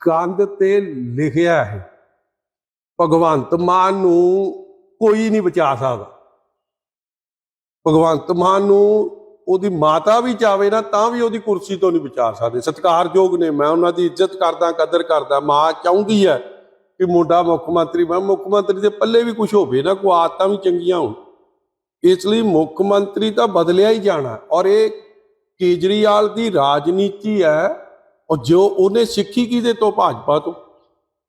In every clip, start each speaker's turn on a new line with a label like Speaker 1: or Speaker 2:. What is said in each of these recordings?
Speaker 1: ਕੰਧ ਤੇ ਲਿਖਿਆ ਹੈ, ਭਗਵੰਤ ਮਾਨ ਨੂੰ ਕੋਈ ਨਹੀਂ ਬਚਾ ਸਕਦਾ। ਭਗਵੰਤ ਮਾਨ ਨੂੰ ਉਹਦੀ ਮਾਤਾ ਵੀ ਚਾਵੇ ਨਾ, ਤਾਂ ਵੀ ਉਹਦੀ ਕੁਰਸੀ ਤੋਂ ਨਹੀਂ ਬਚਾ ਸਕਦੇ। ਸਤਿਕਾਰਯੋਗ ਨੇ, ਮੈਂ ਉਹਨਾਂ ਦੀ ਇੱਜ਼ਤ ਕਰਦਾ, ਕਦਰ ਕਰਦਾ, ਮਾਂ ਚਾਹੁੰਦੀ ਹੈ ਕਿ ਮੁੰਡਾ ਮੁੱਖ ਮੰਤਰੀ ਬਣ। ਮੁੱਖ ਮੰਤਰੀ ਦੇ ਪੱਲੇ ਵੀ ਕੁਝ ਹੋਵੇ ਨਾ ਕੋ ਆਦਤਾਂ ਵੀ ਚੰਗੀਆਂ ਹੋਣ। ਇਸ ਲਈ ਮੁੱਖ ਮੰਤਰੀ ਤਾਂ ਬਦਲਿਆ ਹੀ ਜਾਣਾ। ਔਰ ਇਹ ਕੇਜਰੀਵਾਲ ਦੀ ਰਾਜਨੀਤੀ ਹੈ ਔਰ ਜੋ ਉਹਨੇ ਸਿੱਖੀ ਕਿਹਦੇ ਤੋਂ? ਭਾਜਪਾ ਤੋਂ।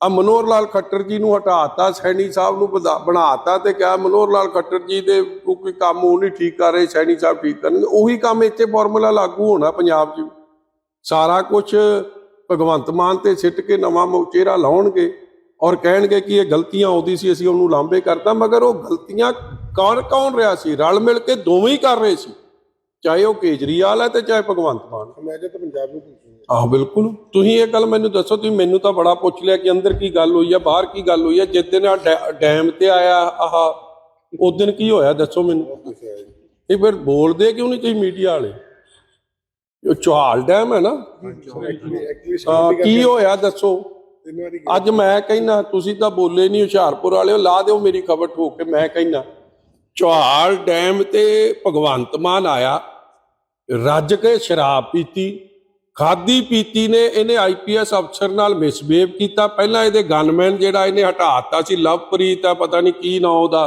Speaker 1: ਆ ਮਨੋਹਰ ਲਾਲ ਖੱਟਰ ਜੀ ਨੂੰ ਹਟਾਤਾ, ਸੈਣੀ ਸਾਹਿਬ ਨੂੰ ਵਧਾ- ਬਣਾਤਾ ਤੇ ਕਿਹਾ ਮਨੋਹਰ ਲਾਲ ਖੱਟਰ ਜੀ ਦੇ ਕੋਈ ਕੰਮ ਉਹ ਨਹੀਂ ਠੀਕ ਕਰ ਰਹੇ, ਸੈਣੀ ਸਾਹਿਬ ਠੀਕ ਕਰਨਗੇ ਉਹੀ ਕੰਮ ਇੱਥੇ ਫਾਰਮੂਲਾ ਲਾਗੂ ਹੋਣਾ ਪੰਜਾਬ 'ਚ। ਵੀ। ਸਾਰਾ ਕੁਝ ਭਗਵੰਤ ਮਾਨ ਤੇ ਸਿੱਟ ਕੇ ਨਵਾਂ ਚਿਹਰਾ ਲਾਉਣਗੇ ਔਰ ਕਹਿਣਗੇ ਕਿ ਇਹ ਗਲਤੀਆਂ ਆਉਂਦੀ ਸੀ, ਅਸੀਂ ਉਹਨੂੰ ਲਾਂਬੇ ਕਰਤਾ, ਮਗਰ ਉਹ ਗਲਤੀਆਂ ਕੌਣ ਕੌਣ ਰਿਹਾ ਸੀ? ਰਲ ਮਿਲ ਕੇ ਦੋਵੇਂ ਹੀ ਕਰ ਰਹੇ ਸੀ। ਚਾਹੇ ਉਹ ਕੇਜਰੀਵਾਲ ਹੈ ਤੇ ਚਾਹੇ ਭਗਵੰਤ ਮਾਨ
Speaker 2: ਮੈਂ ਜੇ ਤਾਂ ਪੰਜਾਬ ਨੂੰ ਪੁੱਛੂੰਗਾ।
Speaker 1: ਆਹ ਬਿਲਕੁਲ। ਤੁਸੀਂ ਇਹ ਗੱਲ ਮੈਨੂੰ ਦੱਸੋ ਤੁਸੀਂ ਮੈਨੂੰ ਤਾਂ ਬੜਾ ਪੁੱਛ ਲਿਆ ਕਿ ਅੰਦਰ ਕੀ ਗੱਲ ਹੋਈ ਆ ਬਾਹਰ ਕੀ ਗੱਲ ਹੋਈ ਆ। ਜਿਸ ਦਿਨ ਡੈ- ਡੈਮ ਤੇ ਆਇਆ ਆਹ ਉਸ ਦਿਨ ਕੀ ਹੋਇਆ ਦੱਸੋ ਮੈਨੂੰ। ਇਹ ਫਿਰ ਬੋਲਦੇ ਕਿਉਂ ਨਹੀਂ ਤੁਸੀਂ ਮੀਡੀਆ ਵਾਲੇ? ਉਹ ਚੌਹਾਲ ਡੈਮ ਹੈ ਨਾ? ਹਾਂ, ਕੀ ਹੋਇਆ ਦੱਸੋ। ਅੱਜ ਮੈਂ ਕਹਿਣਾ ਤੁਸੀਂ ਤਾਂ ਬੋਲੇ ਨਹੀਂ ਹੁਸ਼ਿਆਰਪੁਰ ਵਾਲਿਓ ਲਾ ਦਿਓ ਮੇਰੀ ਖਬਰ ਠੋਕ ਕੇ ਮੈਂ ਕਹਿਣਾ ਚੌਹਾਲ ਡੈਮ ਤੇ ਭਗਵੰਤ ਮਾਨ ਆਇਆ ਰੱਜ ਕੇ ਸ਼ਰਾਬ ਪੀਤੀ ਖਾਦੀ ਪੀਤੀ ਨੇ ਇਹਨੇ ਆਈਪੀਐਸ ਅਫਸਰ ਨਾਲ ਮਿਸਬੀਹੇਵ ਕੀਤਾ। ਪਹਿਲਾਂ ਇਹਦੇ ਗਨਮੈਨ ਜਿਹੜਾ ਇਹਨੇ ਹਟਾਤਾ ਸੀ ਲਵਪ੍ਰੀਤ ਆ ਪਤਾ ਨਹੀਂ ਕੀ ਨਾਂ ਉਹਦਾ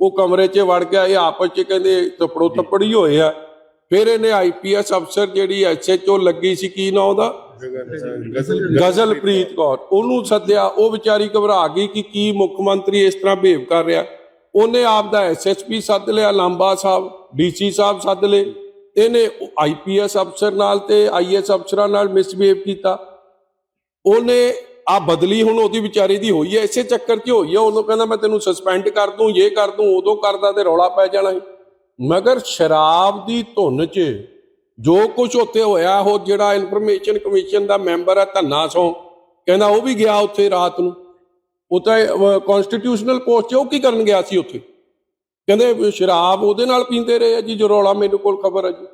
Speaker 1: ਉਹ ਕਮਰੇ 'ਚ ਵੜ ਗਿਆ ਇਹ ਆਪਸ 'ਚ ਕਹਿੰਦੇ ਤਪੜੋ ਤਪੜੀ ਹੋਏ ਆ। ਫਿਰ ਇਹਨੇ ਆਈਪੀਐਸ ਅਫਸਰ ਜਿਹੜੀ ਐਸਐਚਓ ਲੱਗੀ ਸੀ ਕੀ ਨਾਂ ਉਹਦਾ?
Speaker 2: ਗਜ਼ਲ
Speaker 1: ਗਜ਼ਲਪ੍ਰੀਤ ਕੌਰ। ਉਹਨੂੰ ਸੱਦਿਆ ਉਹ ਵਿਚਾਰੀ ਘਬਰਾ ਗਈ ਕਿ ਕੀ ਮੁੱਖ ਮੰਤਰੀ ਇਸ ਤਰ੍ਹਾਂ ਬਿਹੇਵ ਕਰ ਰਿਹਾ। ਉਹਨੇ ਆਪ ਦਾ ਐਸਐਸਪੀ ਸੱਦ ਲਿਆ, ਲਾਂਬਾ ਸਾਹਿਬ ਡੀਸੀ ਸਾਹਿਬ ਸੱਦ ਲਏ। ਇਹਨੇ ਆਈਪੀਐਸ ਅਫਸਰ ਨਾਲ ਤੇ ਆਈਐਸ ਅਫਸਰਾਂ ਨਾਲ ਮਿਸਬਿਹੇਵ ਕੀਤਾ। ਉਹਨੇ ਆ ਬਦਲੀ ਹੁਣ ਉਹਦੀ ਵਿਚਾਰੀ ਦੀ ਹੋਈ ਹੈ, ਇਸੇ ਚੱਕਰ 'ਚ ਹੋਈ ਹੈ। ਉਦੋਂ ਕਹਿੰਦਾ, ਮੈਂ ਤੈਨੂੰ ਸਸਪੈਂਡ ਕਰ ਦੂੰ, ਇਹ ਕਰ ਦੂੰ, ਉਦੋਂ ਕਰਦਾ ਤੇ ਰੌਲਾ ਪੈ ਜਾਣਾ ਮਗਰ ਸ਼ਰਾਬ ਦੀ ਧੁੰਨ 'ਚ ਜੋ ਕੁਝ ਉੱਥੇ ਹੋਇਆ, ਉਹ ਜਿਹੜਾ ਇਨਫੋਰਮੇਸ਼ਨ ਕਮਿਸ਼ਨ ਦਾ ਮੈਂਬਰ ਹੈ ਧੰਨਾ ਸੋਂ। ਕਹਿੰਦਾ, ਉਹ ਵੀ ਗਿਆ ਉੱਥੇ ਰਾਤ ਨੂੰ। ਉਹ ਤਾਂ ਕਨਸਟੀਟਿਊਸ਼ਨਲ ਕੋਰਟ 'ਚ ਉਹ ਕੀ ਕਰਨ ਗਿਆ ਸੀ ਉੱਥੇ? ਕਹਿੰਦੇ ਸ਼ਰਾਬ ਉਹਦੇ ਨਾਲ ਪੀਂਦੇ ਰਹੇ ਆ ਜੀ ਜੋ ਰੌਲਾ ਮੈਨੂੰ ਕੋਲ ਖਬਰ ਹੈ ਜੀ।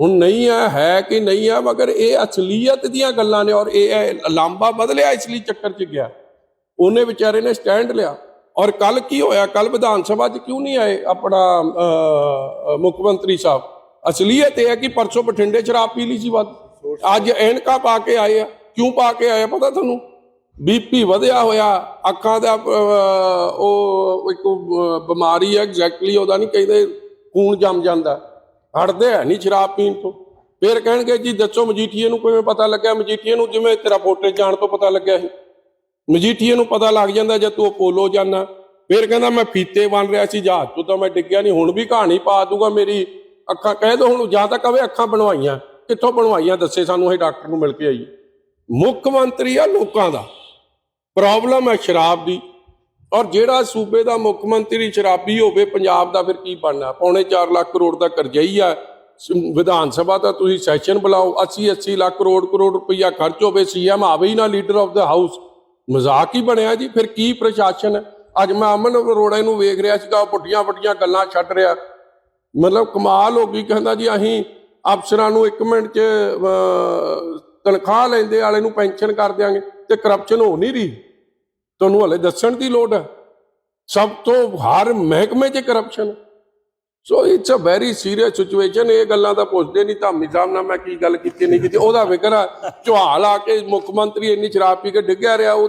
Speaker 1: ਹੁਣ ਨਹੀਂ ਆ ਹੈ ਕਿ ਨਹੀਂ ਆ ਮਗਰ ਇਹ ਅਸਲੀਅਤ ਦੀਆਂ ਗੱਲਾਂ ਨੇ ਔਰ ਇਹ ਲਾਂਬਾ ਬਦਲਿਆ ਇਸ ਲਈ ਚੱਕਰ 'ਚ ਗਿਆ। ਉਹਨੇ ਵਿਚਾਰੇ ਨੇ ਸਟੈਂਡ ਲਿਆ। ਔਰ ਕੱਲ ਕੀ ਹੋਇਆ? ਕੱਲ ਵਿਧਾਨ ਸਭਾ 'ਚ ਕਿਉਂ ਨਹੀਂ ਆਏ ਆਪਣਾ ਮੁੱਖ ਮੰਤਰੀ ਸਾਹਿਬ? ਅਸਲੀਅਤ ਇਹ ਹੈ ਕਿ ਪਰਸੋਂ ਬਠਿੰਡੇ ਸ਼ਰਾਬ ਪੀ ਲਈ ਸੀ ਵੱਧ। ਅੱਜ ਐਨਕਾ ਪਾ ਕੇ ਆਏ ਆ। ਕਿਉਂ ਪਾ ਕੇ ਆਏ ਪਤਾ ਤੁਹਾਨੂੰ? ਬੀਪੀ ਵਧਿਆ ਹੋਇਆ, ਅੱਖਾਂ ਦਾ ਉਹ ਇੱਕ ਬਿਮਾਰੀ ਹੈ ਐਗਜ਼ੈਕਟਲੀ ਉਹਦਾ ਨਹੀਂ ਕਹਿੰਦੇ ਖੂਨ ਜੰਮ ਜਾਂਦਾ। ਹਟਦੇ ਹੈ ਨਹੀਂ ਸ਼ਰਾਬ ਪੀਣ ਤੋਂ। ਫਿਰ ਕਹਿਣਗੇ ਜੀ, ਦੱਸੋ ਮਜੀਠੀਏ ਨੂੰ ਕਿਵੇਂ ਪਤਾ ਲੱਗਿਆ? ਮਜੀਠੀਏ ਨੂੰ ਜਿਵੇਂ ਤੇਰਾ ਪੋਟੇ ਜਾਣ ਤੋਂ ਪਤਾ ਲੱਗਿਆ ਸੀ। ਮਜੀਠੀਏ ਨੂੰ ਪਤਾ ਲੱਗ ਜਾਂਦਾ ਜਦ ਤੂੰ ਅਪੋਲੋ ਜਾਣਾ ਫਿਰ ਕਹਿੰਦਾ, ਮੈਂ ਫੀਤੇ ਬਣ ਰਿਹਾ ਸੀ, ਜਹਾਜ਼ ਤੋਂ ਤਾਂ ਮੈਂ ਡਿੱਗਿਆ ਨਹੀਂ। ਹੁਣ ਵੀ ਕਹਾਣੀ ਪਾ ਦੂਗਾ ਮੇਰੀ ਅੱਖਾਂ। ਕਹਿ ਦੋ ਹੁਣ, ਜਾਂ ਤਾਂ ਕਵੇ ਅੱਖਾਂ ਬਣਵਾਈਆਂ। ਕਿੱਥੋਂ ਬਣਵਾਈਆਂ? ਦੱਸੇ ਸਾਨੂੰ ਇਹ ਡਾਕਟਰ ਨੂੰ ਮਿਲ ਕੇ ਆਈ। ਮੁੱਖ ਮੰਤਰੀ ਆ ਲੋਕਾਂ ਦਾ। ਪ੍ਰੋਬਲਮ ਹੈ ਸ਼ਰਾਬ ਦੀ। ਔਰ ਜਿਹੜਾ ਸੂਬੇ ਦਾ ਮੁੱਖ ਮੰਤਰੀ ਸ਼ਰਾਬੀ ਹੋਵੇ, ਪੰਜਾਬ ਦਾ ਫਿਰ ਕੀ ਬਣਨਾ? ਪੌਣੇ 4 ਲੱਖ ਕਰੋੜ ਦਾ ਕਰਜ਼ਈ ਆ। ਵਿਧਾਨ ਸਭਾ ਦਾ ਤੁਸੀਂ ਸੈਸ਼ਨ ਬੁਲਾਓ 80 80 ਲੱਖ ਕਰੋੜ ਕਰੋੜ ਰੁਪਈਆ ਖਰਚ ਹੋਵੇ ਸੀਐਮ ਆਵੇ ਹੀ ਨਾ ਲੀਡਰ ਆਫ ਦਾ ਹਾਊਸ ਮਜ਼ਾਕ ਹੀ ਬਣਿਆ ਜੀ, ਫਿਰ ਕੀ ਪ੍ਰਸ਼ਾਸਨ? ਅੱਜ ਮੈਂ ਅਮਨ ਅਰੋੜਾ ਨੂੰ ਵੇਖ ਰਿਹਾ ਸੀਗਾ, ਉਹ ਪੁੱਠੀਆਂ ਪੁੱਠੀਆਂ ਗੱਲਾਂ ਛੱਡ ਰਿਹਾ। ਮਤਲਬ ਕਮਾਲ ਹੋ ਗਈ, ਕਹਿੰਦਾ ਜੀ, ਅਸੀਂ ਅਫਸਰਾਂ ਨੂੰ 1 ਮਿੰਟ 'ਚ ਤਨਖਾਹ ਲੈਂਦੇ ਵਾਲੇ ਨੂੰ ਪੈਨਸ਼ਨ ਕਰ ਦਿਆਂਗੇ ਤੇ ਕਰਪਸ਼ਨ ਹੋ ਨਹੀਂ ਰਹੀ। ਤੁਹਾਨੂੰ ਹਲੇ ਦੱਸਣ ਦੀ ਲੋੜ ਹੈ। ਸਭ ਤੋਂ ਹਰ ਮਹਿਕਮੇ 'ਚ corruption so it's a very serious situation ਇਹ ਗੱਲਾਂ ਤਾਂ ਪੁੱਛਦੇ ਨਹੀਂ। ਧਾਮੀ ਸਾਹਿਬ ਨਾਲ ਮੈਂ ਕੀ ਗੱਲ ਕੀਤੀ ਨਹੀਂ ਕੀਤੀ। ਉਹਦਾ ਫਿਕਰ ਆ। ਚੌਹਾਲ ਆ ਕੇ ਮੁੱਖ ਮੰਤਰੀ ਇੰਨੀ ਸ਼ਰਾਬ ਪੀ ਕੇ ਡਿੱਗਿਆ ਰਿਹਾ। ਉਹ